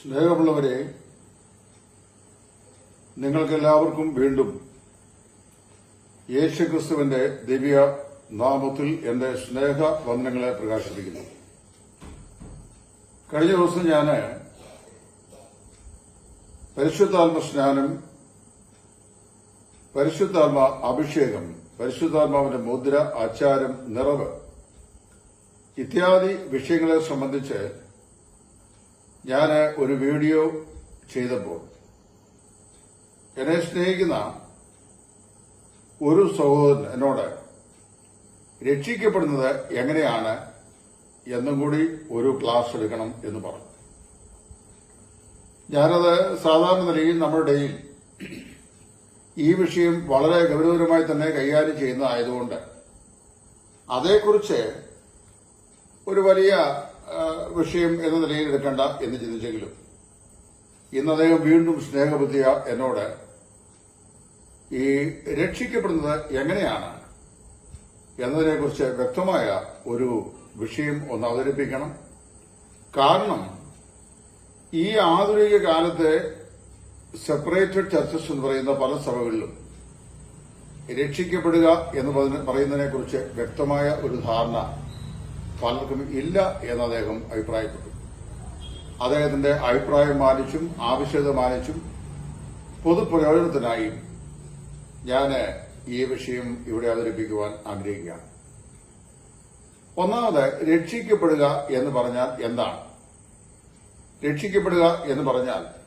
സ്നേഹമുള്ളവരെ നിങ്ങൾക്കെല്ലാവർക്കും വീണ്ടും യേശുക്രിസ്തുവിന്റെ ദിവ്യ നാമത്തിൽ എന്റെ സ്നേഹ വന്ദനങ്ങളെ പ്രകാശിപ്പിക്കുന്നു. കഴിഞ്ഞ ദിവസം ഞാൻ പരിശുദ്ധാത്മ സ്നാനം പരിശുദ്ധാത്മ അഭിഷേകം പരിശുദ്ധാത്മാവിന്റെ മുദ്ര ആചാരം നിറവ് ഇത്യാദി വിഷയങ്ങളെ സംബന്ധിച്ച് ഞാൻ ഒരു വീഡിയോ ചെയ്തപ്പോൾ എന്നെ സ്നേഹിക്കുന്ന ഒരു സഹോദരൻ എന്നോട് രക്ഷിക്കപ്പെടുന്നത് എങ്ങനെയാണ് എന്നും കൂടി ഒരു ക്ലാസ് എടുക്കണം എന്ന് പറഞ്ഞു. ഞാനത് സാധാരണ നിലയിൽ നമ്മുടെ ഈ വിഷയം വളരെ ഗൗരവമായി തന്നെ കൈകാര്യം ചെയ്യുന്നതായതുകൊണ്ട് അതേക്കുറിച്ച് ഒരു വലിയ വിഷയം എന്ന നിലയിൽ എടുക്കണ്ട എന്ന് ചിന്തിച്ചെങ്കിലും ഇന്ന് അദ്ദേഹം വീണ്ടും സ്നേഹബുദ്ധിയ എന്നോട് ഈ രക്ഷിക്കപ്പെടുന്നത് എങ്ങനെയാണ് എന്നതിനെക്കുറിച്ച് വ്യക്തമായ ഒരു വിഷയം ഒന്ന് അവതരിപ്പിക്കണം. കാരണം ഈ ആധുനിക കാലത്തെ സെപ്പറേറ്റഡ് ചർച്ചസ് എന്ന് പറയുന്ന പല സഭകളിലും രക്ഷിക്കപ്പെടുക എന്ന് പറയുന്നതിനെക്കുറിച്ച് വ്യക്തമായ ഒരു ധാരണ പലർക്കും ഇല്ല എന്ന് അദ്ദേഹം അഭിപ്രായപ്പെട്ടു. അദ്ദേഹത്തിന്റെ അഭിപ്രായം മാനിച്ചും ആവശ്യകത മാനിച്ചും പൊതുപ്രയോജനത്തിനായി ഞാൻ ഈ വിഷയം ഇവിടെ അവതരിപ്പിക്കുവാൻ ആഗ്രഹിക്കുകയാണ്. ഒന്നാമത് രക്ഷിക്കപ്പെടുക എന്ന് പറഞ്ഞാൽ എന്താണ്? രക്ഷിക്കപ്പെടുക എന്ന് പറഞ്ഞാൽ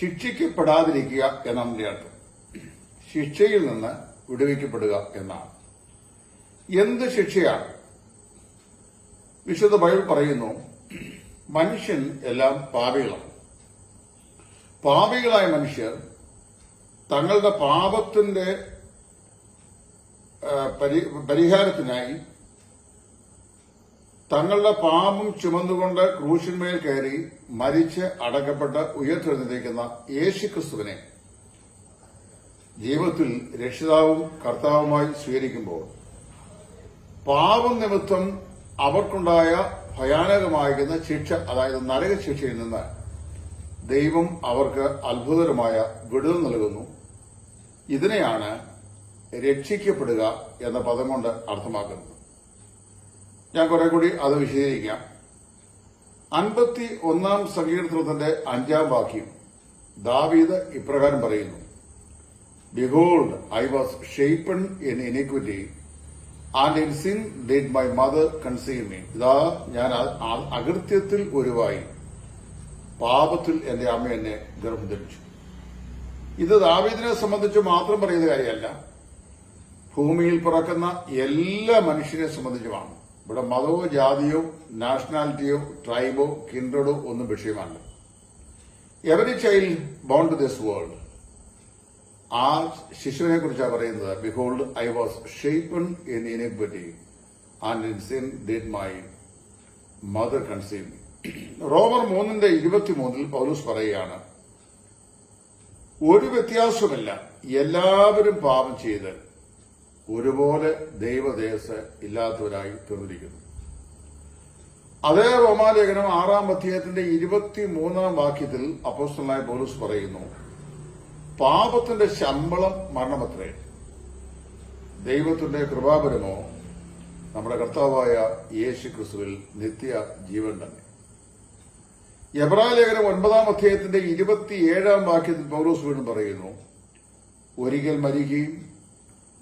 ശിക്ഷിക്കപ്പെടാതിരിക്കുക എന്നാണ് അർത്ഥം. ശിക്ഷയിൽ നിന്ന് വിടുവിക്കപ്പെടുക എന്നാണ്. എന്ത് ശിക്ഷയാണ്? വിശുദ്ധ ബൈബിൾ പറയുന്നു മനുഷ്യൻ എല്ലാം പാപികളാണ്. പാപികളായ മനുഷ്യർ തങ്ങളുടെ പാപത്തിന്റെ പരിഹാരത്തിനായി തങ്ങളുടെ പാപം ചുമന്നുകൊണ്ട് ക്രൂശിന്മേൽ കയറി മരിച്ച് അടക്കപ്പെട്ട് ഉയർത്തെഴുന്നേക്കുന്ന യേശുക്രിസ്തുവിനെ ജീവിതത്തിൽ രക്ഷിതാവും കർത്താവുമായി സ്വീകരിക്കുമ്പോൾ പാപം നിമിത്തം അവർക്കുണ്ടായ ഭയാനകമായിരിക്കുന്ന ശിക്ഷ അതായത് നരക ശിക്ഷയിൽ നിന്ന് ദൈവം അവർക്ക് അത്ഭുതകരമായ വിടുതൽ നൽകുന്നു. ഇതിനെയാണ് രക്ഷിക്കപ്പെടുക എന്ന പദം കൊണ്ട് അർത്ഥമാക്കുന്നത്. ഞാൻ കുറെ കൂടി അത് വിശദീകരിക്കാം. അൻപത്തി ഒന്നാം സങ്കീർത്തനത്തിന്റെ അഞ്ചാം വാക്യം ദാവീദ് ഇപ്രകാരം പറയുന്നു behold I was shapen in iniquity and in sin did my mother conceive me. ഇതാ ഞാൻ അകൃത്യത്തിൽ ഒരുവായി പാപത്തിൽ എന്റെ അമ്മ എന്നെ ഗർഭം ധരിച്ചു ഇത് ദാവീദിനെ സംബന്ധിച്ച് മാത്രം പറയുന്ന കാര്യമല്ല. ഭൂമിയിൽ പിറക്കുന്ന എല്ലാ മനുഷ്യരെ സംബന്ധിച്ചുമാണ്. ഇവിടെ മതമോ ജാതിയോ നാഷണാലിറ്റിയോ ട്രൈബോ കിൻഡ്രഡോ ഒന്നും വിഷയമല്ല every child born to this world ആ ശിശുവിനെ കുറിച്ചാണ് പറയുന്നത് behold I was shapen in iniquity and in did my mother conceive റോമർ മൂന്നിന്റെ ഇരുപത്തിമൂന്നിൽ പൗലൂസ് പറയുകയാണ് ഒരു വ്യത്യാസമില്ല എല്ലാവരും പാപം ചെയ്ത് ഒരുപോലെ ദൈവദേശ ഇല്ലാത്തവരായി തീർന്നിരിക്കുന്നു. അതേ റോമാലേഖനം ആറാം അധ്യായത്തിന്റെ ഇരുപത്തിമൂന്നാം വാക്യത്തിൽ അപ്പോസ്റ്റലായ പോലീസ് പറയുന്നു പാപത്തിന്റെ ശമ്പളം മരണമത്രേ. ദൈവത്തിന്റെ കൃപാപരമോ നമ്മുടെ കർത്താവായ യേശു ക്രിസ്തുവിൽ നിത്യ ജീവൻ തന്നെ. യബ്രാലേഖനം ഒൻപതാം അധ്യായത്തിന്റെ ഇരുപത്തിയേഴാം വാക്യത്തിൽ പൗലോസ് വീണ്ടും പറയുന്നു ഒരിക്കൽ മരിക്കുകയും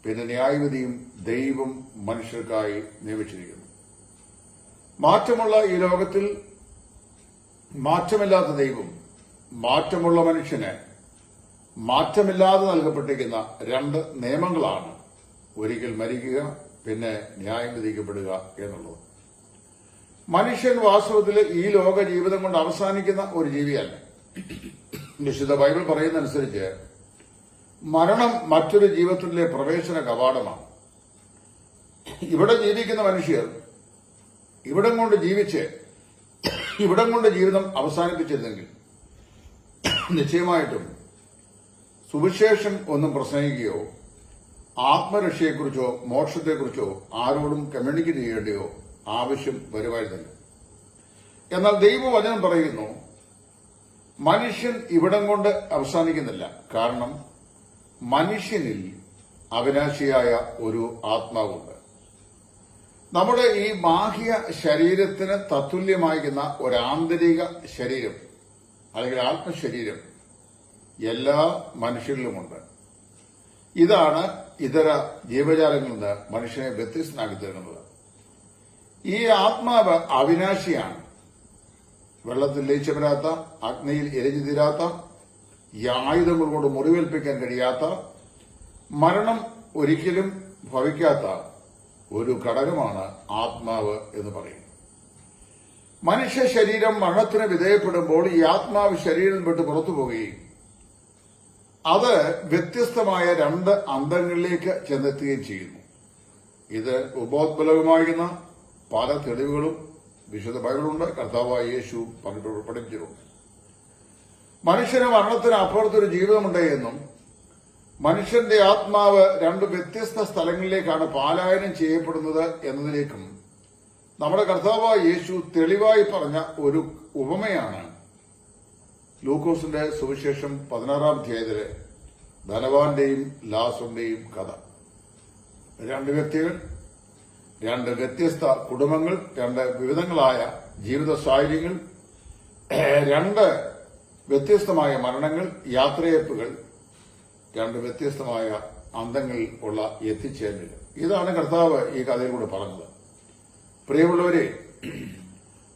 പിന്നെ ന്യായവിധിയും ദൈവം മനുഷ്യർക്കായി നിയമിച്ചിരിക്കുന്നു. മാറ്റമുള്ള ഈ ലോകത്തിൽ മാറ്റമില്ലാത്ത ദൈവം മാറ്റമുള്ള മനുഷ്യന് മാറ്റമില്ലാതെ നൽകപ്പെട്ടിരിക്കുന്ന രണ്ട് നിയമങ്ങളാണ് ഒരിക്കൽ മരിക്കുക പിന്നെ ന്യായം വിധിക്കപ്പെടുക എന്നുള്ളത്. മനുഷ്യൻ വാസ്തവത്തിൽ ഈ ലോക ജീവിതം കൊണ്ട് അവസാനിക്കുന്ന ഒരു ജീവിയല്ല. നിശ്ചിത ബൈബിൾ പറയുന്നതനുസരിച്ച് മരണം മറ്റൊരു ജീവിതത്തിലെ പ്രവേശന കവാടമാണ്. ഇവിടെ ജീവിക്കുന്ന മനുഷ്യർ ഇവിടം കൊണ്ട് ജീവിച്ച് ഇവിടം കൊണ്ട് ജീവിതം അവസാനിപ്പിച്ചിരുന്നെങ്കിൽ നിശ്ചയമായിട്ടും സുവിശേഷം ഒന്നും പ്രസംഗിക്കുകയോ ആത്മരക്ഷയെക്കുറിച്ചോ മോക്ഷത്തെക്കുറിച്ചോ ആരോടും കമ്മ്യൂണിക്കേറ്റ് ചെയ്യേണ്ടയോ ആവശ്യം വരുമായിരുന്നില്ല എന്നാൽ ദൈവവചനം പറയുന്നു മനുഷ്യൻ ഇവിടം കൊണ്ട് അവസാനിക്കുന്നില്ല. കാരണം മനുഷ്യനിൽ അവിനാശിയായ ഒരു ആത്മാവുണ്ട്. നമ്മുടെ ഈ ബാഹ്യ ശരീരത്തിന് തത്തുല്യമായിരിക്കുന്ന ഒരു ആന്തരിക ശരീരം അല്ലെങ്കിൽ ആത്മശരീരം എല്ലാ മനുഷ്യരിലുമുണ്ട്. ഇതാണ് ഇതര ജീവജാലങ്ങളിൽ നിന്ന് മനുഷ്യനെ വ്യത്യസ്തനാക്കി തരുന്നത്. ഈ ആത്മാവ് അവിനാശിയാണ്. വെള്ളത്തിൽ ലയിച്ചവരാത്ത അഗ്നിയിൽ എരിഞ്ഞു തീരാത്ത ഈ ആയുധങ്ങൾ കൊണ്ട് മുറിവേൽപ്പിക്കാൻ കഴിയാത്ത മരണം ഒരിക്കലും ഭവിക്കാത്ത ഒരു ഘടകമാണ് ആത്മാവ് എന്ന് പറയും മനുഷ്യ ശരീരം മരണത്തിന് വിധേയപ്പെടുമ്പോൾ ഈ ആത്മാവ് ശരീരം വിട്ട് പുറത്തു പോവുകയും അത് വ്യത്യസ്തമായ രണ്ട് അന്തങ്ങളിലേക്ക് ചെന്നെത്തുകയും ചെയ്യുന്നു. ഇത് ഉപോത്ബലകമാകുന്ന പല തെളിവുകളും വിശുദ്ധ ബൈബിളുണ്ട് കർത്താവായ യേശു പങ്കിട്ട് പഠിപ്പിച്ചിട്ടുണ്ട്. മനുഷ്യന് മരണത്തിന് അപ്പുറത്തൊരു ജീവിതമുണ്ട് എന്നും മനുഷ്യന്റെ ആത്മാവ് രണ്ട് വ്യത്യസ്ത സ്ഥലങ്ങളിലേക്കാണ് പാലായനം ചെയ്യപ്പെടുന്നത് എന്നതിലേക്കും നമ്മുടെ കർത്താവായ യേശു തെളിവായി പറഞ്ഞ ഒരു ഉപമയാണ് ലൂക്കോസിന്റെ സുവിശേഷം പതിനാറാം അധ്യായത്തിലെ ധനവാന്റെയും ലാസറിന്റെയും കഥ. രണ്ട് വ്യക്തികൾ രണ്ട് വ്യത്യസ്ത കുടുംബങ്ങൾ രണ്ട് വിവിധങ്ങളായ ജീവിത സാഹചര്യങ്ങൾ രണ്ട് വ്യത്യസ്തമായ മരണങ്ങൾ യാത്രയപ്പുകൾ രണ്ട് വ്യത്യസ്തമായ അന്തങ്ങളിൽ ഉള്ള എത്തിച്ചേരലുകൾ ഇതാണ് കർത്താവ് ഈ കഥയിലൂടെ പറഞ്ഞത്. പ്രിയമുള്ളവരെ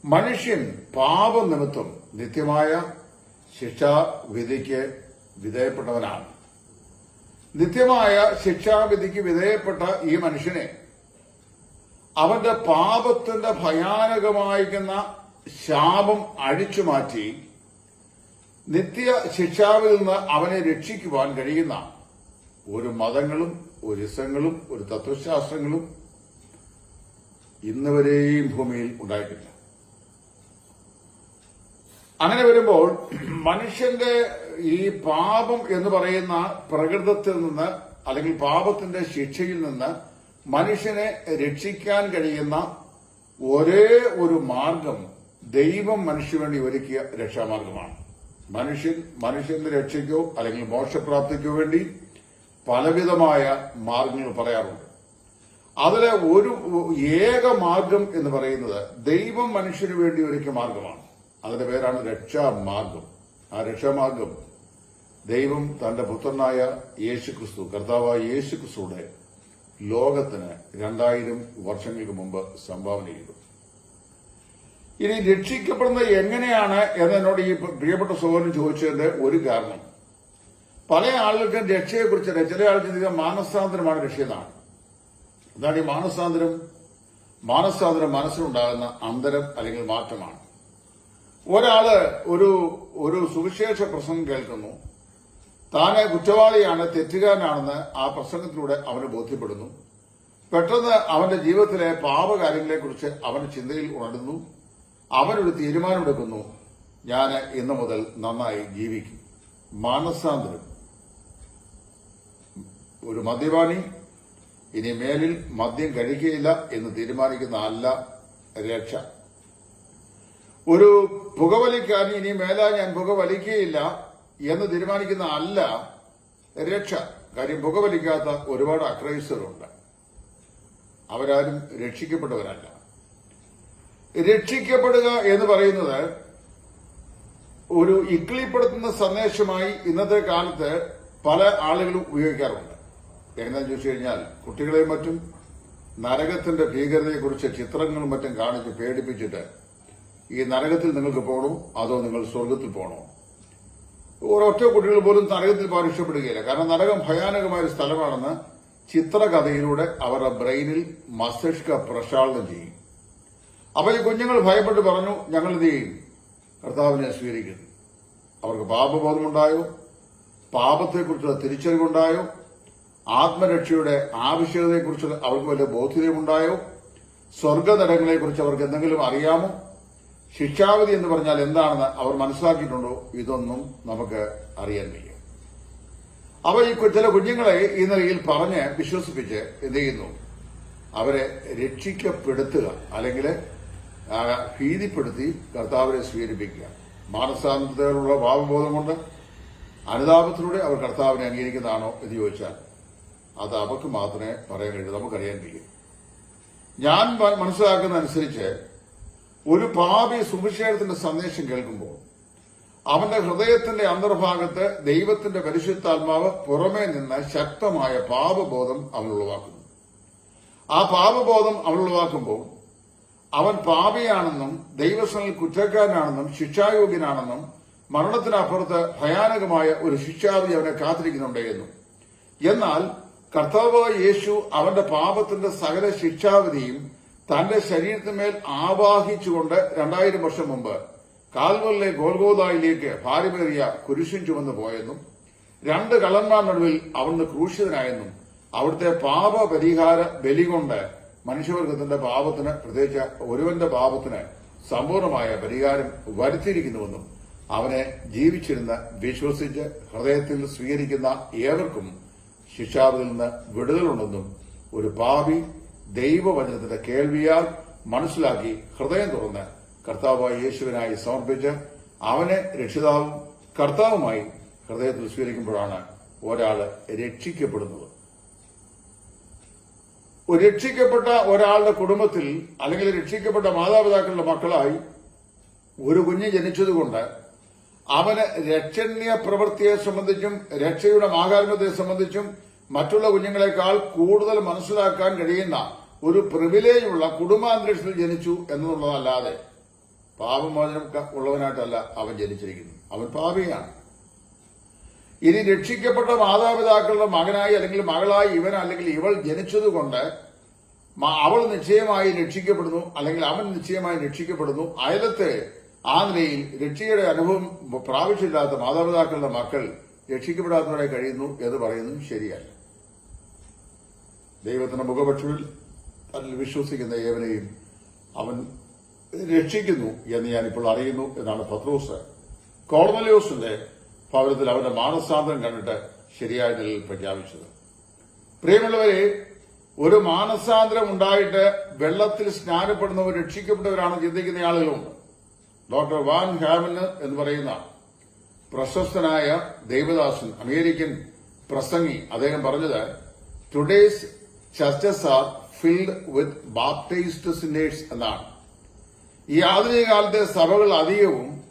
മനുഷ്യൻ പാപനിമിത്തം നിത്യമായ ശിക്ഷാവിധിക്ക് വിധേയപ്പെട്ടവനാണ്. നിത്യമായ ശിക്ഷാവിധിക്ക് വിധേയപ്പെട്ട ഈ മനുഷ്യനെ അവന്റെ പാപത്തിന്റെ ഭയാനകമായിരിക്കുന്ന ശാപം അഴിച്ചു മാറ്റി നിത്യ ശിക്ഷാവിൽ നിന്ന് അവനെ രക്ഷിക്കുവാൻ കഴിയുന്ന ഒരു മതങ്ങളും ഒരു ഇസങ്ങളും ഒരു തത്വശാസ്ത്രങ്ങളും ഇന്നുവരെയും ഭൂമിയിൽ ഉണ്ടായിട്ടില്ല. അങ്ങനെ വരുമ്പോൾ മനുഷ്യന്റെ ഈ പാപം എന്ന് പറയുന്ന പ്രകൃതത്തിൽ നിന്ന് അല്ലെങ്കിൽ പാപത്തിന്റെ ശിക്ഷയിൽ നിന്ന് മനുഷ്യനെ രക്ഷിക്കാൻ കഴിയുന്ന ഒരേ ഒരു മാർഗം ദൈവം മനുഷ്യന് വേണ്ടി ഒരുക്കിയ രക്ഷാമാർഗമാണ്. മനുഷ്യൻ മനുഷ്യന്റെ രക്ഷയ്ക്കോ അല്ലെങ്കിൽ മോക്ഷപ്രാപ്തിക്കോ വേണ്ടി പലവിധമായ മാർഗങ്ങൾ പറയാറുണ്ട്. അതിലെ ഒരു ഏക മാർഗം എന്ന് പറയുന്നത് ദൈവം മനുഷ്യന് വേണ്ടി ഒരുക്കിയ മാർഗമാണ്. അതിന്റെ പേരാണ് രക്ഷാമാർഗം. ആ രക്ഷാമാർഗം ദൈവം തന്റെ പുത്രനായ യേശു ക്രിസ്തു കർത്താവായ യേശു ക്രിസ്തുവിടെ ലോകത്തിന് രണ്ടായിരം വർഷങ്ങൾക്ക് മുമ്പ് സംഭാവന ചെയ്തു. ഇനി രക്ഷിക്കപ്പെടുന്നത് എങ്ങനെയാണ് എന്ന് എന്നോട് ഈ പ്രിയപ്പെട്ട സഹോദരൻ ചോദിച്ചതിന്റെ ഒരു കാരണം. പല ആളുകൾക്കും രക്ഷയെക്കുറിച്ച് ചില ആൾ ചിന്തിക്കുക മാനസാന്തരമാണ് രക്ഷയെന്നാണ്. എന്താണ് ഈ മാനസാന്തരം മാനസാന്തരം മനസ്സിലുണ്ടാകുന്ന അന്തരം അല്ലെങ്കിൽ മാറ്റമാണ്. ഒരാൾ ഒരു ഒരു സുവിശേഷ പ്രസംഗം കേൾക്കുന്നു. താന് കുറ്റവാളിയാണ് തെറ്റുകാരനാണെന്ന് ആ പ്രസംഗത്തിലൂടെ അവന് ബോധ്യപ്പെടുന്നു. പെട്ടെന്ന് അവന്റെ ജീവിതത്തിലെ പാപകാര്യങ്ങളെക്കുറിച്ച് അവന്റെ ചിന്തയിൽ ഉണരുന്നു. അവനൊരു തീരുമാനമെടുക്കുന്നു. ഞാൻ ഇന്നു മുതൽ നന്നായി ജീവിക്കും. മാനസാന്തരം. ഒരു മദ്യപാനി ഇനി മേലിൽ മദ്യം കഴിക്കുകയില്ല എന്ന് തീരുമാനിക്കുന്ന അല്ല രക്ഷ. ഒരു പുകവലിക്കാരൻ ഇനി മേലാ ഞാൻ പുകവലിക്കുകയില്ല എന്ന് തീരുമാനിക്കുന്ന അല്ല രക്ഷ. കാര്യം പുകവലിക്കാത്ത ഒരുപാട് അക്രൈസറുണ്ട് അവരാരും രക്ഷിക്കപ്പെട്ടവരല്ല. രക്ഷിക്കപ്പെടുക എന്ന് പറയുന്നത് ഒരു ഇക്ലിപ്പെടുത്തുന്ന സന്ദേശമായി ഇന്നത്തെ കാലത്ത് പല ആളുകളും ഉപയോഗിക്കാറുണ്ട്. എന്താണെന്ന് ചോദിച്ചു കഴിഞ്ഞാൽ കുട്ടികളെയും മറ്റും നരകത്തിന്റെ ഭീകരതയെക്കുറിച്ച് ചിത്രങ്ങളും മറ്റും കാണിച്ച് പേടിപ്പിച്ചിട്ട് ഈ നരകത്തിൽ നിങ്ങൾക്ക് പോകണോ അതോ നിങ്ങൾ സ്വർഗത്തിൽ പോകണോ ഒരൊറ്റ കുട്ടികൾ പോലും നരകത്തിൽ പോകാൻ ഇഷ്ടപ്പെടുകയില്ല കാരണം നരകം ഭയാനകമായ ഒരു സ്ഥലമാണെന്ന് ചിത്രകഥയിലൂടെ അവരുടെ ബ്രെയിനിൽ മസ്തിഷ്ക പ്രക്ഷാളനം ചെയ്യും. അപ്പൊ ഈ കുഞ്ഞുങ്ങൾ ഭയപ്പെട്ട് പറഞ്ഞു ഞങ്ങൾ എന്ത് ചെയ്യും? കർത്താവിനെ സ്വീകരിക്കുന്നു. അവർക്ക് പാപബോധമുണ്ടായോ? പാപത്തെക്കുറിച്ചുള്ള തിരിച്ചറിവുണ്ടായോ? ആത്മരക്ഷയുടെ ആവശ്യകതയെക്കുറിച്ച് അവർക്ക് വലിയ ബോധ്യതയുണ്ടായോ സ്വർഗനരങ്ങളെക്കുറിച്ച് അവർക്ക് എന്തെങ്കിലും അറിയാമോ? ശിക്ഷാവധി എന്ന് പറഞ്ഞാൽ എന്താണെന്ന് അവർ മനസ്സിലാക്കിയിട്ടുണ്ടോ? ഇതൊന്നും നമുക്ക് അറിയാൻ വയ്യ. അവ ഈ ചില കുഞ്ഞുങ്ങളെ ഈ നിലയിൽ പറഞ്ഞ് വിശ്വസിപ്പിച്ച് എന്ത് ചെയ്യുന്നു? അവരെ രക്ഷിക്കപ്പെടുത്തുക. അല്ലെങ്കിൽ ഭീതിപ്പെടുത്തി കർത്താവിനെ സ്വീകരിപ്പിക്കുക. മാനസാന്തരത്തിലുള്ള ഭാവബോധം കൊണ്ട് അനുതാപത്തിലൂടെ അവർ കർത്താവിനെ അംഗീകരിക്കുന്നതാണോ എന്ന് ചോദിച്ചാൽ അത് അവർക്ക് മാത്രമേ പറയാൻ കഴിയൂ. നമുക്കറിയാൻ കഴിയും. ഞാൻ മനസ്സിലാക്കുന്നതനുസരിച്ച് ഒരു പാപി സുവിശേഷത്തിന്റെ സന്ദേശം കേൾക്കുമ്പോൾ അവന്റെ ഹൃദയത്തിന്റെ അന്തർഭാഗത്ത് ദൈവത്തിന്റെ പരിശുദ്ധാത്മാവ് പുറമേ നിന്ന് ശക്തമായ പാപബോധം അവൻ ഉളവാക്കുന്നു. ആ പാപബോധം അവൻ ഉളവാക്കുമ്പോൾ അവൻ പാപിയാണെന്നും ദൈവസ്ഥനിൽ കുറ്റക്കാരനാണെന്നും ശിക്ഷായോഗ്യനാണെന്നും മരണത്തിനപ്പുറത്ത് ഭയാനകമായ ഒരു ശിക്ഷാവിധി അവനെ കാത്തിരിക്കുന്നുണ്ട് എന്നും. എന്നാൽ കർത്താവ് യേശു അവന്റെ പാപത്തിന്റെ സകല ശിക്ഷാവിധിയും തന്റെ ശരീരത്തിന്മേൽ ആവാഹിച്ചുകൊണ്ട് രണ്ടായിരം വർഷം മുമ്പ് കാൽവല്ലെ ഗോൽഗോദായിലേക്ക് ഭാരമേറിയ കുരിശും ചുമന്നു പോയെന്നും രണ്ട് കള്ളന്മാർ നടുവിൽ അവിടുന്ന് ക്രൂശിതനായെന്നും അവിടുത്തെ പാപ പരിഹാര ബലി കൊണ്ട് മനുഷ്യവർഗത്തിന്റെ പാപത്തിന് പ്രത്യേകിച്ച് ഒരുവന്റെ പാപത്തിന് സമ്പൂർണമായ പരിഹാരം വരുത്തിയിരിക്കുന്നുവെന്നും അവനെ ജീവിച്ചിരുന്ന് വിശ്വസിച്ച് ഹൃദയത്തിൽ സ്വീകരിക്കുന്ന ഏവർക്കും ശിക്ഷാവിൽ നിന്ന് വിടുതലുണ്ടെന്നും ഒരു പാപി ദൈവവചനത്തിന്റെ കേൾവിയാൽ മനസ്സിലാക്കി ഹൃദയം തുറന്ന് കർത്താവായ യേശുവിനായി സമർപ്പിച്ച് അവനെ രക്ഷിതാവും കർത്താവുമായി ഹൃദയത്തിൽ സ്വീകരിക്കുമ്പോഴാണ് ഒരാൾ രക്ഷിക്കപ്പെടുന്നത്. രക്ഷിക്കപ്പെട്ട ഒരാളുടെ കുടുംബത്തിൽ അല്ലെങ്കിൽ രക്ഷിക്കപ്പെട്ട മാതാപിതാക്കളുടെ മക്കളായി ഒരു കുഞ്ഞ് ജനിച്ചതുകൊണ്ട് അവന് രക്ഷണീയ പ്രവൃത്തിയെ സംബന്ധിച്ചും രക്ഷയുടെ മാഹാത്മ്യത്തെ സംബന്ധിച്ചും മറ്റുള്ള കുഞ്ഞുങ്ങളെക്കാൾ കൂടുതൽ മനസ്സിലാക്കാൻ കഴിയുന്ന ഒരു പ്രിവിലേജുള്ള കുടുംബാന്തരീക്ഷത്തിൽ ജനിച്ചു എന്നുള്ളതല്ലാതെ പാപമോചനം ഉള്ളവനായിട്ടല്ല അവൻ ജനിച്ചിരിക്കുന്നു. അവൻ പാപിയാണ്. ഇനി രക്ഷിക്കപ്പെട്ട മാതാപിതാക്കളുടെ മകനായി അല്ലെങ്കിൽ മകളായി ഇവൻ അല്ലെങ്കിൽ ഇവൾ ജനിച്ചതുകൊണ്ട് അവൾ നിശ്ചയമായി രക്ഷിക്കപ്പെടുന്നു അല്ലെങ്കിൽ അവൻ നിശ്ചയമായി രക്ഷിക്കപ്പെടുന്നു. അയലത്തെ ആ നിലയിൽ രക്ഷയുടെ അനുഭവം പ്രാപിച്ചില്ലാത്ത മാതാപിതാക്കളുടെ മക്കൾ രക്ഷിക്കപ്പെടാത്തവരെ കഴിയുന്നു എന്ന് പറയുന്നതും ശരിയല്ല. ദൈവത്തിന്റെ മുഖപക്ഷത്തിൽ അതിൽ വിശ്വസിക്കുന്ന ഏവനെയും അവൻ രക്ഷിക്കുന്നു എന്ന് ഞാനിപ്പോൾ അറിയുന്നു എന്നാണ് പത്രോസ്. കോർണലിയോസിന്റെ ഭവനത്തിൽ അവന്റെ മാനസാന്തരം കണ്ടിട്ട് ശരിയായ നിലയിൽ പ്രഖ്യാപിച്ചത്. പ്രിയമുള്ളവരെ ഒരു മാനസാന്തരം ഉണ്ടായിട്ട് വെള്ളത്തിൽ സ്നാനപ്പെടുന്നവർ രക്ഷിക്കപ്പെട്ടവരാണ് ചിന്തിക്കുന്ന ആളുകളുണ്ട് ഡോക്ടർ വാൻ ഹാമന് എന്ന് പറയുന്ന പ്രശസ്തനായ ദേവദാസൻ അമേരിക്കൻ പ്രസംഗി അദ്ദേഹം പറഞ്ഞത് today's churches are filled with baptised sinners എന്നാണ്. ഈ ആധുനിക കാലത്തെ സഭകൾ അധികവും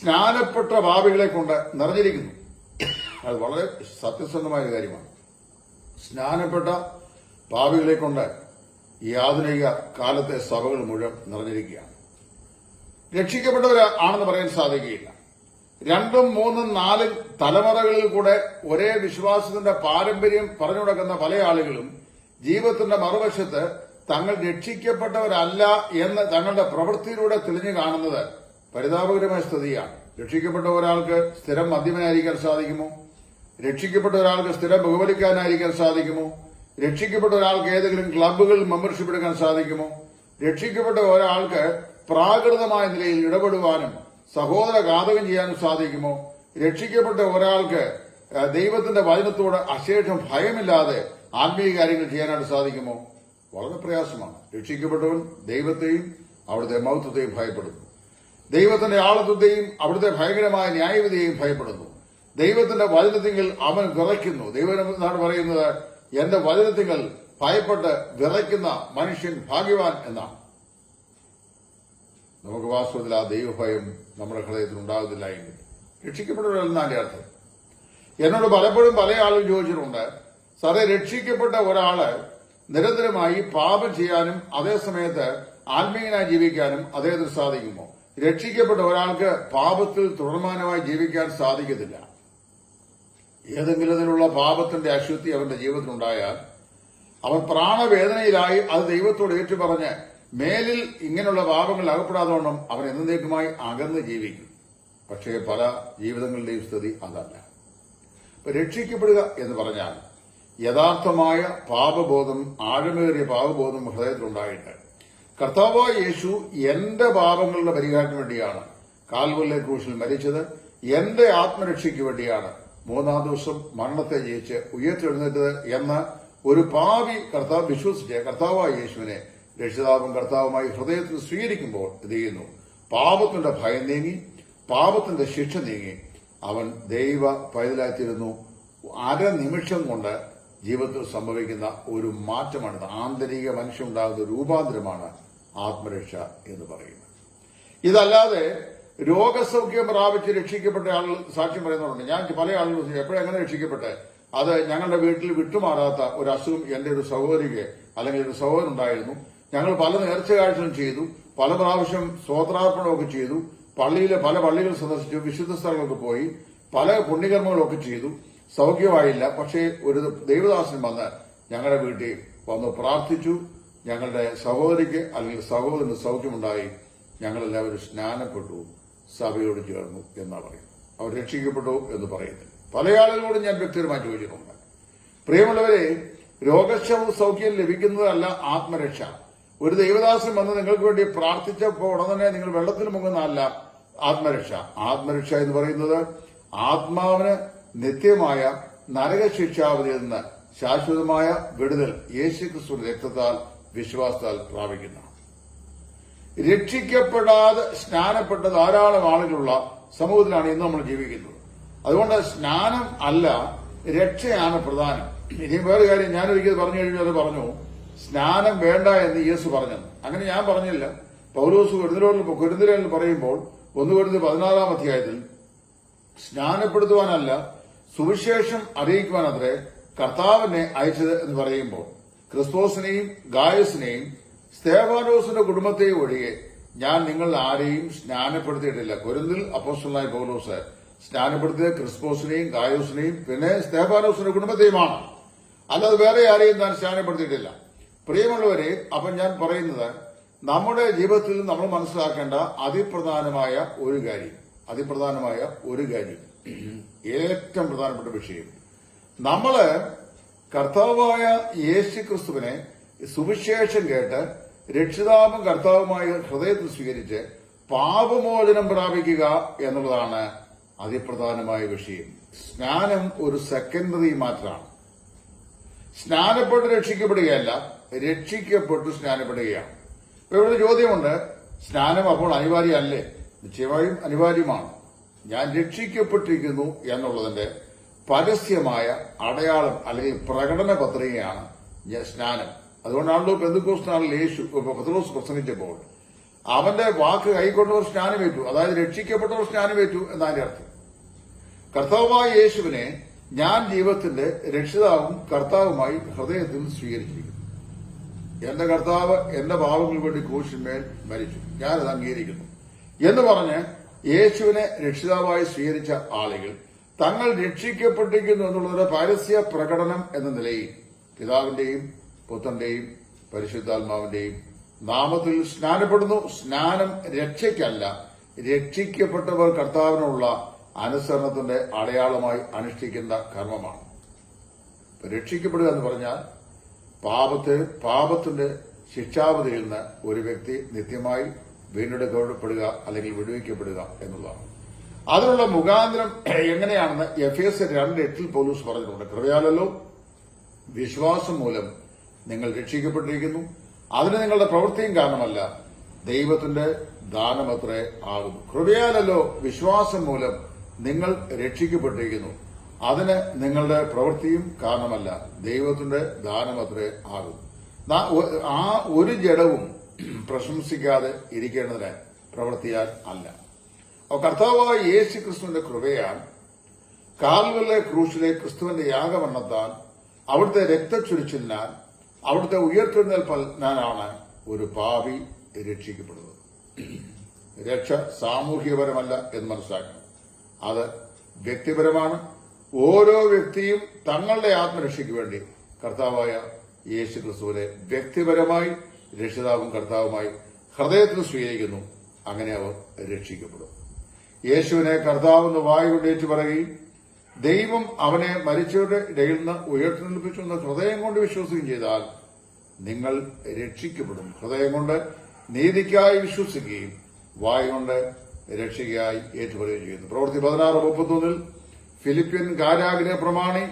സ്നാനപ്പെട്ട ഭാവികളെ കൊണ്ട് നിറഞ്ഞിരിക്കുന്നു. അത് വളരെ സത്യസന്ധമായ കാര്യമാണ്. സ്നാനപ്പെട്ട ഭാവികളെ കൊണ്ട് ഈ ആധുനിക കാലത്തെ സഭകൾ മുഴുവൻ നിറഞ്ഞിരിക്കുകയാണ്. രക്ഷിക്കപ്പെട്ടവരാണെന്ന് പറയാൻ സാധിക്കുകയില്ല. രണ്ടും മൂന്നും നാലും തലമുറകളിൽ കൂടെ ഒരേ വിശ്വാസത്തിന്റെ പാരമ്പര്യം പറഞ്ഞു കൊടുക്കുന്ന പല ആളുകളും ജീവിതത്തിന്റെ മറുവശത്ത് തങ്ങൾ രക്ഷിക്കപ്പെട്ടവരല്ല എന്ന് തങ്ങളുടെ പ്രവൃത്തിയിലൂടെ തെളിഞ്ഞു കാണുന്നത് പരിതാപകരമായ സ്ഥിതിയാണ്. രക്ഷിക്കപ്പെട്ട ഒരാൾക്ക് സ്ഥിരം മദ്യമനായിരിക്കാൻ സാധിക്കുമോ? രക്ഷിക്കപ്പെട്ട ഒരാൾക്ക് സ്ഥിരം ബഹുമതിക്കാരനായിരിക്കാൻ സാധിക്കുമോ? രക്ഷിക്കപ്പെട്ട ഒരാൾക്ക് ഏതെങ്കിലും ക്ലബ്ബുകളിൽ മെമ്പർഷിപ്പ് എടുക്കാൻ സാധിക്കുമോ? രക്ഷിക്കപ്പെട്ട ഒരാൾക്ക് പ്രാകൃതമായ നിലയിൽ ഇടപെടുവാനും സഹോദര ഘാതകം ചെയ്യാനും സാധിക്കുമോ? രക്ഷിക്കപ്പെട്ട ഒരാൾക്ക് ദൈവത്തിന്റെ വചനത്തോട് അശേഷം ഭയമില്ലാതെ ആത്മീയ കാര്യങ്ങൾ ചെയ്യാനായിട്ട് സാധിക്കുമോ? വളരെ പ്രയാസമാണ്. രക്ഷിക്കപ്പെട്ടവൻ ദൈവത്തെയും അവിടുത്തെ മൗത്വത്തെയും ഭയപ്പെടുന്നു. ദൈവത്തിന്റെ ആളത്വത്തെയും അവിടുത്തെ ഭയങ്കരമായ ന്യായവിധിയെയും ഭയപ്പെടുന്നു. ദൈവത്തിന്റെ വചനത്തിങ്കിൽ അവൻ വിറയ്ക്കുന്നു. ദൈവനാണ് പറയുന്നത്? എന്റെ വചനത്തിങ്ങൾ ഭയപ്പെട്ട് വിറയ്ക്കുന്ന മനുഷ്യൻ ഭാഗ്യവാൻ എന്നാണ്. നമുക്ക് വാസ്തവത്തിൽ ആ ദൈവഭയം നമ്മുടെ ഹൃദയത്തിൽ ഉണ്ടാകുന്നില്ല എങ്കിൽ രക്ഷിക്കപ്പെട്ടവരല്ലെന്നാണ് അർത്ഥം. എന്നോട് പലപ്പോഴും പല ആളും ചോദിച്ചിട്ടുണ്ട് സാറേ രക്ഷിക്കപ്പെട്ട ഒരാൾ നിരന്തരമായി പാപം ചെയ്യാനും അതേസമയത്ത് ആത്മീയനായി ജീവിക്കാനും അദ്ദേഹത്തിന് സാധിക്കുമോ? രക്ഷിക്കപ്പെട്ട ഒരാൾക്ക് പാപത്തിൽ തുടർമാനമായി ജീവിക്കാൻ സാധിക്കത്തില്ല. ഏതെങ്കിലും ഇതിലുള്ള പാപത്തിന്റെ അശുദ്ധി അവന്റെ ജീവിതത്തിലുണ്ടായാൽ അവൻ പ്രാണവേദനയിലായി അത് ദൈവത്തോട് ഏറ്റുപറഞ്ഞ് മേലിൽ ഇങ്ങനെയുള്ള പാപങ്ങൾ അകപ്പെടാതോണം അവൻ എന്നേക്കുമായി അകന്ന് ജീവിക്കും. പക്ഷേ പല ജീവിതങ്ങളുടെയും സ്ഥിതി അതല്ല. രക്ഷിക്കപ്പെടുക എന്ന് പറഞ്ഞാൽ യഥാർത്ഥമായ പാപബോധം ആഴമേറിയ പാപബോധം ഹൃദയത്തിലുണ്ടായിട്ട്. കർത്താവ് യേശു എന്റെ പാപങ്ങളുടെ പരിഹാരത്തിന് വേണ്ടിയാണ് കാൽവല്ലെ ക്രൂശിൽ മരിച്ചത്. എന്റെ ആത്മരക്ഷയ്ക്ക് വേണ്ടിയാണ് മൂന്നാം ദിവസം മരണത്തെ ജയിച്ച് ഉയർത്തെഴുന്നേറ്റത് എന്ന് ഒരു പാവി കർത്താവ് വിശ്വസിച്ച് കർത്താവായ യേശുവിനെ രക്ഷിതാവും കർത്താവുമായി ഹൃദയത്തിൽ സ്വീകരിക്കുമ്പോൾ ഇത് ചെയ്യുന്നു? പാപത്തിന്റെ ഭയം നീങ്ങി പാപത്തിന്റെ ശിക്ഷ നീങ്ങി. അവൻ ദൈവ പൈതലായിത്തീരുന്നു. അരനിമിഷം കൊണ്ട് ജീവിതത്തിൽ സംഭവിക്കുന്ന ഒരു മാറ്റമാണ് ആന്തരിക മനുഷ്യനുണ്ടാകുന്ന രൂപാന്തരമാണ് ആത്മരക്ഷ എന്ന് പറയുന്നത്. ഇതല്ലാതെ രോഗസൗഖ്യം പ്രാപിച്ച് രക്ഷിക്കപ്പെട്ട ആളുകൾ സാക്ഷ്യം പറയുന്നവരുണ്ട്. ഞാൻ പല ആളുകളും എപ്പോഴെങ്ങനെ രക്ഷിക്കപ്പെട്ടെ? അത് ഞങ്ങളുടെ വീട്ടിൽ വിട്ടുമാറാത്ത ഒരു അസുഖം എന്റെ ഒരു സഹോദരിക്ക് അല്ലെങ്കിൽ ഒരു സഹോദരൻ ഉണ്ടായിരുന്നു. ഞങ്ങൾ പല നേർച്ച കാഴ്ചകളും ചെയ്തു പല പ്രാവശ്യം സ്വോത്രാർപ്പണമൊക്കെ ചെയ്തു പള്ളിയിലെ പല പള്ളികൾ സന്ദർശിച്ചു വിശുദ്ധ സ്ഥലങ്ങളൊക്കെ പോയി പല പുണ്യകർമ്മങ്ങളൊക്കെ ചെയ്തു. സൗഖ്യമായില്ല. പക്ഷേ ഒരു ദൈവദാസൻ വന്ന് ഞങ്ങളുടെ വീട്ടിൽ വന്ന് പ്രാർത്ഥിച്ചു. ഞങ്ങളുടെ സഹോദരിക്ക് അല്ലെങ്കിൽ സഹോദരന് സൗഖ്യമുണ്ടായി. ഞങ്ങളെല്ലാവരും സ്നാനപ്പെട്ടു സഭയോട് ചേർന്നു എന്നാണ് പറയുന്നത്. അവർ രക്ഷിക്കപ്പെട്ടു എന്ന് പറയുന്നത് പല ആളുകളോടും ഞാൻ വ്യക്തിപരമായി ചോദിച്ചിട്ടുണ്ട്. പ്രിയമുള്ളവരെ രോഗക്ഷമ സൗഖ്യം ലഭിക്കുന്നതല്ല ആത്മരക്ഷ. ഒരു ദൈവദാസൻ വന്ന് നിങ്ങൾക്ക് വേണ്ടി പ്രാർത്ഥിച്ചപ്പോൾ ഉടനെ നിങ്ങൾ വെള്ളത്തിൽ മുങ്ങുന്നതല്ല ആത്മരക്ഷ. ആത്മരക്ഷ എന്ന് പറയുന്നത് ആത്മാവിന് നിത്യമായ നരകശിക്ഷാവധിയിൽ നിന്ന് ശാശ്വതമായ വിടുതൽ യേശുക്രിസ്തുവിന്റെ രക്തത്താൽ വിശ്വാസത്താൽ പ്രാപിക്കുന്നു. രക്ഷിക്കപ്പെടാതെ സ്നാനപ്പെട്ട ധാരാളം ആളുകളുള്ള സമൂഹത്തിലാണ് ഇന്ന് നമ്മൾ ജീവിക്കുന്നത്. അതുകൊണ്ട് സ്നാനം അല്ല രക്ഷയാണ് പ്രധാനം. ഇനി വേറെ കാര്യം ഞാൻ ഒരിക്കൽ പറഞ്ഞു കഴിഞ്ഞാൽ പറഞ്ഞു സ്നാനം വേണ്ട എന്ന് യേശു പറഞ്ഞത് അങ്ങനെ ഞാൻ പറഞ്ഞില്ല. പൗലോസ് കുരുന്നിലോട് കുരുന്നിലേൽ പറയുമ്പോൾ ഒന്ന് പതിനാലാം അധ്യായത്തിൽ സ്നാനപ്പെടുത്തുവാനല്ല സുവിശേഷം അറിയിക്കുവാനത്രേ കർത്താവിനെ അയച്ചത് എന്ന് പറയുമ്പോൾ ക്രിസ്തോസിനെയും ഗായസിനെയും സ്തേവാനോസിന്റെ കുടുംബത്തെയും ഒഴികെ ഞാൻ നിങ്ങൾ ആരെയും സ്നാനപ്പെടുത്തിയിട്ടില്ല. കുരുന്നിൽ അപ്പോസ്റ്റലായി പൗലോസ് സ്നാനപ്പെടുത്തിയ ക്രിസ്തോസിനെയും ഗായോസിനെയും പിന്നെ സ്തേഫാനോസിന്റെ കുടുംബത്തെയുമാണ്. അല്ലാതെ വേറെ ആരെയും താൻ സ്നാനപ്പെടുത്തിയിട്ടില്ല. പ്രിയമുള്ളവരെ അപ്പം ഞാൻ പറയുന്നത് നമ്മുടെ ജീവിതത്തിൽ നമ്മൾ മനസ്സിലാക്കേണ്ട അതിപ്രധാനമായ ഒരു കാര്യം. അതിപ്രധാനമായ ഒരു കാര്യം. ഏറ്റവും പ്രധാനപ്പെട്ട വിഷയം. നമ്മൾ കർത്താവായ യേശു ക്രിസ്തുവിനെ സുവിശേഷം കേട്ട് രക്ഷിതാവും കർത്താവുമായ ഹൃദയത്തിൽ സ്വീകരിച്ച് പാപമോചനം പ്രാപിക്കുക എന്നുള്ളതാണ് അതിപ്രധാനമായ വിഷയം. സ്നാനം ഒരു സെക്കൻഡറി മാറ്ററാണ്. സ്നാനപ്പെട്ട് രക്ഷിക്കപ്പെടുകയല്ല രക്ഷിക്കപ്പെട്ട് സ്നാനപ്പെടുകയാണ്. ഇവിടെ ചോദ്യമുണ്ട്. സ്നാനം അപ്പോൾ അനിവാര്യമല്ലേ? നിശ്ചയമായും അനിവാര്യമാണ്. ഞാൻ രക്ഷിക്കപ്പെട്ടിരിക്കുന്നു എന്നുള്ളതിന്റെ പരസ്യമായ അടയാളം അല്ലെങ്കിൽ പ്രകടന പത്രികയാണ് സ്നാനം. അതുകൊണ്ടാണല്ലോ പെന്തുക്കോസ്നാളിൽ യേശു പത്രോസ് പ്രസംഗിച്ചപ്പോൾ അവന്റെ വാക്ക് കൈക്കൊണ്ടവർ സ്നാനമേറ്റു. അതായത് രക്ഷിക്കപ്പെട്ടവർ സ്നാനമേറ്റു എന്നതിന്റെ അർത്ഥം. കർത്താവായ യേശുവിനെ ഞാൻ ജീവിതത്തിന്റെ രക്ഷിതാവും കർത്താവുമായി ഹൃദയത്തിൽ സ്വീകരിച്ചിരിക്കുന്നു. എന്റെ കർത്താവ് എന്റെ പാവങ്ങൾക്ക് വേണ്ടി കൂശിന്മേൽ മരിച്ചു. ഞാനത് അംഗീകരിക്കുന്നു. എന്ന് പറഞ്ഞ് യേശുവിനെ രക്ഷിതാവായി സ്വീകരിച്ച ആളുകൾ തങ്ങൾ രക്ഷിക്കപ്പെട്ടിരിക്കുന്നു എന്നുള്ളൊരു പരസ്യ പ്രകടനം എന്ന നിലയിൽ പിതാവിന്റെയും പുത്രന്റെയും പരിശുദ്ധാത്മാവിന്റെയും നാമത്തിൽ സ്നാനപ്പെടുന്നു. സ്നാനം രക്ഷയ്ക്കല്ല രക്ഷിക്കപ്പെട്ടവർ കർത്താവിനുള്ള അനുസരണത്തിന്റെ അടയാളമായി അനുഷ്ഠിക്കുന്ന കർമ്മമാണ്. രക്ഷിക്കപ്പെടുക എന്ന് പറഞ്ഞാൽ പാപത്തെ പാപത്തിന്റെ ശിക്ഷാവധിയിൽ നിന്ന് ഒരു വ്യക്തി നിത്യമായി വീണ്ടെടുക്കപ്പെടുക അല്ലെങ്കിൽ വിടുവിക്കപ്പെടുക എന്നുള്ളതാണ്. അതിനുള്ള മുഖാന്തരം എങ്ങനെയാണെന്ന് എഫ് എസ് രണ്ട് എട്ടിൽ പോലീസ് പറഞ്ഞിട്ടുണ്ട്. കൃപയാലല്ലോ വിശ്വാസം മൂലം നിങ്ങൾ രക്ഷിക്കപ്പെട്ടിരിക്കുന്നു. അതിന് നിങ്ങളുടെ പ്രവൃത്തിയും കാരണമല്ല ദൈവത്തിന്റെ ദാനമത്രേ ആകുന്നു. കൃപയാലല്ലോ വിശ്വാസം മൂലം നിങ്ങൾ രക്ഷിക്കപ്പെട്ടിരിക്കുന്നു. അതിന് നിങ്ങളുടെ പ്രവൃത്തിയും കാരണമല്ല ദൈവത്തിന്റെ ദാനമത്രേ ആകുന്നു. ആ ഒരു ജഡവും പ്രശംസിക്കാതെ ഇരിക്കേണ്ടതിന് പ്രവർത്തിയാൽ അല്ല. കർത്താവായ യേശു ക്രിസ്തുവിന്റെ കൃപയാൽ കാൽവല്ലെ ക്രൂശിലെ ക്രിസ്തുവിന്റെ യാഗമരണത്താൽ അവിടുത്തെ രക്തച്ചൊരിച്ചിനാൽ അവിടുത്തെ ഉയർത്തെഴുന്നേൽപ്പനാണ് ഒരു പാപി രക്ഷിക്കപ്പെടുന്നത്. രക്ഷ സാമൂഹ്യപരമല്ല എന്ന് മനസ്സിലാക്കണം. അത് വ്യക്തിപരമാണ്. ഓരോ വ്യക്തിയും തങ്ങളുടെ ആത്മരക്ഷയ്ക്ക് വേണ്ടി കർത്താവായ യേശു ക്രിസ്തുവിനെ വ്യക്തിപരമായി രക്ഷിതാവും കർത്താവുമായി ഹൃദയത്തിൽ സ്വീകരിക്കുന്നു. അങ്ങനെ അവർ രക്ഷിക്കപ്പെടും. യേശുവിനെ കർത്താവെന്ന് വായു കൊണ്ടേറ്റ് പറയുകയും ദൈവം അവനെ മരിച്ചവരുടെ ഇടയിൽ നിന്ന് ഉയർത്തെഴുന്നേൽപ്പിച്ചു എന്ന് ഹൃദയം കൊണ്ട് വിശ്വസിക്കുകയും ചെയ്താൽ നിങ്ങൾ രക്ഷിക്കപ്പെടും. ഹൃദയം കൊണ്ട് നീതിക്കായി വിശ്വസിക്കുകയും വായു കൊണ്ട് ഏറ്റുപറയുകയും ചെയ്യുന്നു. പ്രവൃത്തി പതിനാറ് മുപ്പത്തൊന്നിൽ ഫിലിപ്പിയൻ കാരാഗ്രഹ പ്രമാണി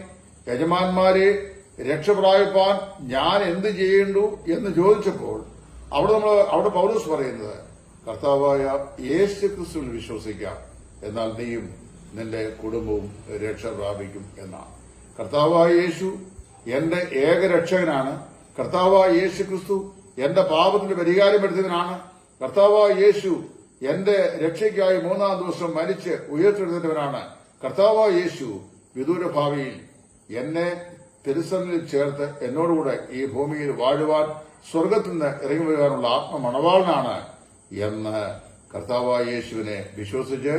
യജമാന്മാരെ രക്ഷപ്രായപ്പാൻ ഞാൻ എന്ത് ചെയ്യേണ്ടു എന്ന് ചോദിച്ചപ്പോൾ അവിടെ നമ്മൾ അവിടെ പൗലൂസ് പറയുന്നത് കർത്താവായ യേശു ക്രിസ്തുവിൽ വിശ്വസിക്കാം എന്നാൽ നീയും നിന്റെ കുടുംബവും രക്ഷ പ്രാപിക്കും എന്നാണ്. കർത്താവായ യേശു എന്റെ ഏകരക്ഷകനാണ്. കർത്താവായ യേശു ക്രിസ്തു എന്റെ പാപത്തിന് പരിഹാരം വരുത്തിയവനാണ് കർത്താവായ യേശു എന്റെ രക്ഷയ്ക്കായി മൂന്നാം ദിവസം മരിച്ച് ഉയർത്തെഴുന്നേറ്റവനാണ്. കർത്താവായ യേശു വിദൂരഭാവിയിൽ എന്നെ തിരുസന്നിൽ ചേർത്ത് എന്നോടുകൂടെ ഈ ഭൂമിയിൽ വാഴുവാൻ സ്വർഗത്തിൽ നിന്ന് ഇറങ്ങി വരുവാനുള്ള ആത്മമണവാളനാണ് എന്ന് കർത്താവായ യേശുവിനെ വിശ്വസിച്ച്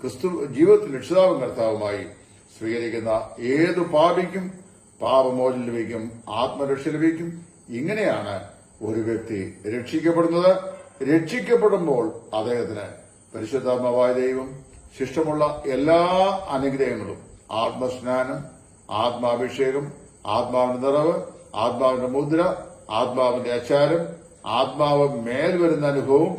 ക്രിസ്തു ജീവിതത്തിൽ രക്ഷിതാവും കർത്താവുമായി സ്വീകരിക്കുന്ന ഏതു പാപിക്കും പാപമോചനം ലഭിക്കും ആത്മരക്ഷ ലഭിക്കും. ഇങ്ങനെയാണ് ഒരു വ്യക്തി രക്ഷിക്കപ്പെടുന്നത്. രക്ഷിക്കപ്പെടുമ്പോൾ അദ്ദേഹത്തിന് പരിശുദ്ധാത്മാവായ ദൈവം ശിഷ്ടമുള്ള എല്ലാ അനുഗ്രഹങ്ങളും ആത്മസ്നാനം ആത്മാഭിഷേകം ആത്മാവിന്റെ നിറവ് ആത്മാവിന്റെ മുദ്ര ആത്മാവിന്റെ അച്ചാരം ആത്മാവ് മേൽ വരുന്ന അനുഭവം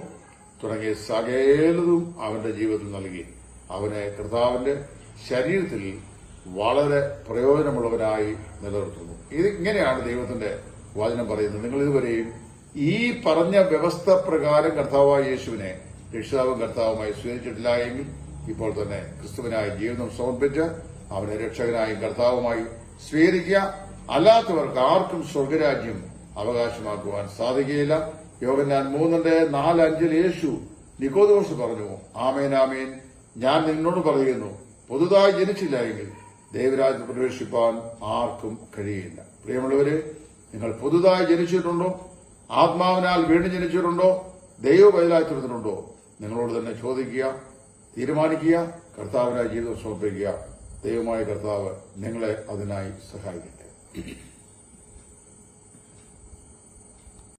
തുടങ്ങിയ സകലതും അവന്റെ ജീവിതത്തിൽ നൽകി. അവനെ കർത്താവിന്റെ ശരീരത്തിൽ വളരെ പ്രയോജനമുള്ളവനായി നിലനിർത്തുന്നു. ഇത് ഇങ്ങനെയാണ് ദൈവത്തിന്റെ വചനം പറയുന്നത്. നിങ്ങൾ ഇതുവരെയും ഈ പറഞ്ഞ വ്യവസ്ഥ പ്രകാരം കർത്താവായ യേശുവിനെ രക്ഷിതാവും കർത്താവുമായി സ്വീകരിച്ചിട്ടില്ല എങ്കിൽ ഇപ്പോൾ തന്നെ ക്രിസ്തുവിനായി ജീവിതം സമർപ്പിച്ച് അവനെ രക്ഷകനായും കർത്താവുമായി സ്വീകരിക്കുക. അല്ലാത്തവർക്ക് ആർക്കും സ്വർഗരാജ്യം അവകാശമാക്കുവാൻ സാധിക്കുകയില്ല. യോഗനാൻ മൂന്നിന്റെ നാല് അഞ്ചിൽ യേശു നിക്കോദോസ് പറഞ്ഞു ആമേൻ ആമേൻ. ഞാൻ നിന്നോട് പറയുന്നു പുതുതായി ജനിച്ചില്ല എങ്കിൽ ദൈവരാജ്യത്ത് പ്രവേശിപ്പാൻ ആർക്കും കഴിയില്ല. പ്രിയമുള്ളവര് നിങ്ങൾ പുതുതായി ജനിച്ചിട്ടുണ്ടോ? ആത്മാവിനാൽ വീണ്ടും ജനിച്ചിട്ടുണ്ടോ? ദൈവ തീർന്നിട്ടുണ്ടോ നിങ്ങളോട് തന്നെ ചോദിക്കുക തീരുമാനിക്കുക കർത്താവിനായി ജീവിതം സമർപ്പിക്കുക. ദൈവമായ കർത്താവ് നിങ്ങളെ അതിനായി സഹായിക്കട്ടെ.